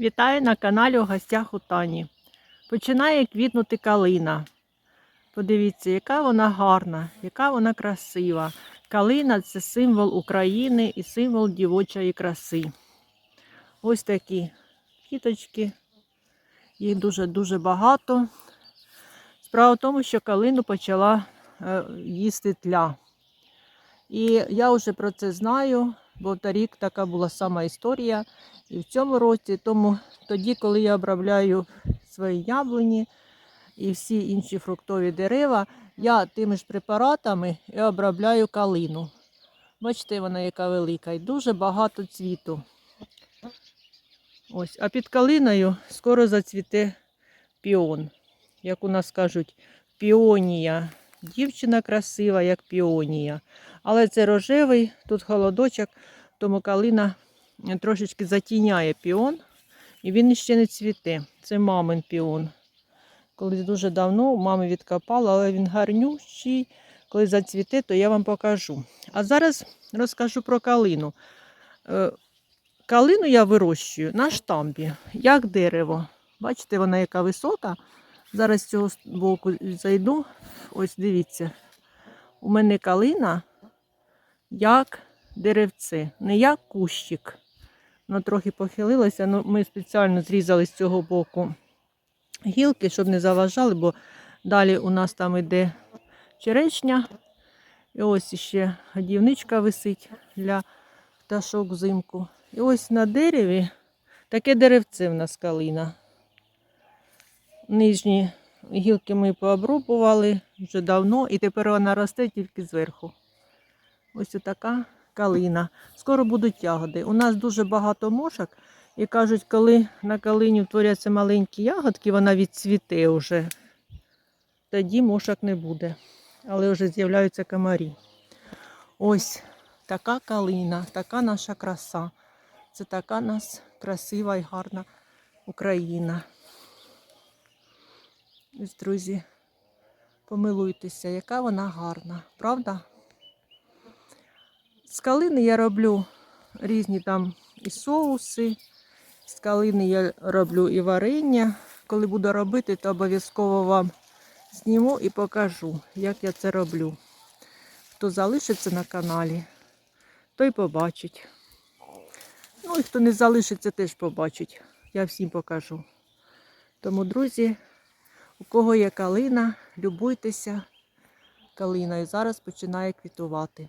Вітаю на каналі у гостях у Тані. Починає квітнути калина. Подивіться, яка вона гарна, яка вона красива. Калина це символ України і символ дівочої краси. Ось такі квіточки. Їх дуже-дуже багато. Справа в тому, що калину почала е, їсти тля. І я вже про це знаю, бо торік така була сама історія. І в цьому році, тому тоді, коли я обробляю свої яблуні і всі інші фруктові дерева, я тими ж препаратами і обробляю калину. Бачите, вона яка велика і дуже багато цвіту. Ось, а під калиною скоро зацвіте піон. Як у нас кажуть, піонія. Дівчина красива, як піонія. Але це рожевий, тут холодочок, тому калина трошечки затіняє піон, і він ще не цвіте. Це мамин піон. Колись дуже давно мами відкопала, але він гарнющий. Коли зацвіте, то я вам покажу. А зараз розкажу про калину. Е, Калину я вирощую на штамбі, як дерево. Бачите, вона яка висока. Зараз з цього боку зайду. Ось дивіться. У мене калина як деревце, не як кущик. Воно трохи похилилося, але ми спеціально зрізали з цього боку гілки, щоб не заважали, бо далі у нас там іде черешня. І ось ще годівничка висить для пташок взимку. І ось на дереві таке деревце в нас калина. Нижні гілки ми пообрубували вже давно, і тепер вона росте тільки зверху. Ось така калина. Скоро будуть ягоди. У нас дуже багато мошок. І кажуть, коли на калині утворяться маленькі ягодки, вона відцвіте вже. Тоді мошок не буде. Але вже з'являються комарі. Ось така калина, така наша краса. Це така нас красива і гарна Україна. Ось, друзі, помилуйтеся, яка вона гарна, правда? З калини я роблю різні там і соуси. З калини я роблю і варення. Коли буду робити, то обов'язково вам зніму і покажу, як я це роблю. Хто залишиться на каналі, той побачить. Ну і хто не залишиться, теж побачить. Я всім покажу. Тому, друзі, у кого є калина, любуйтеся калиною. Зараз починає квітувати.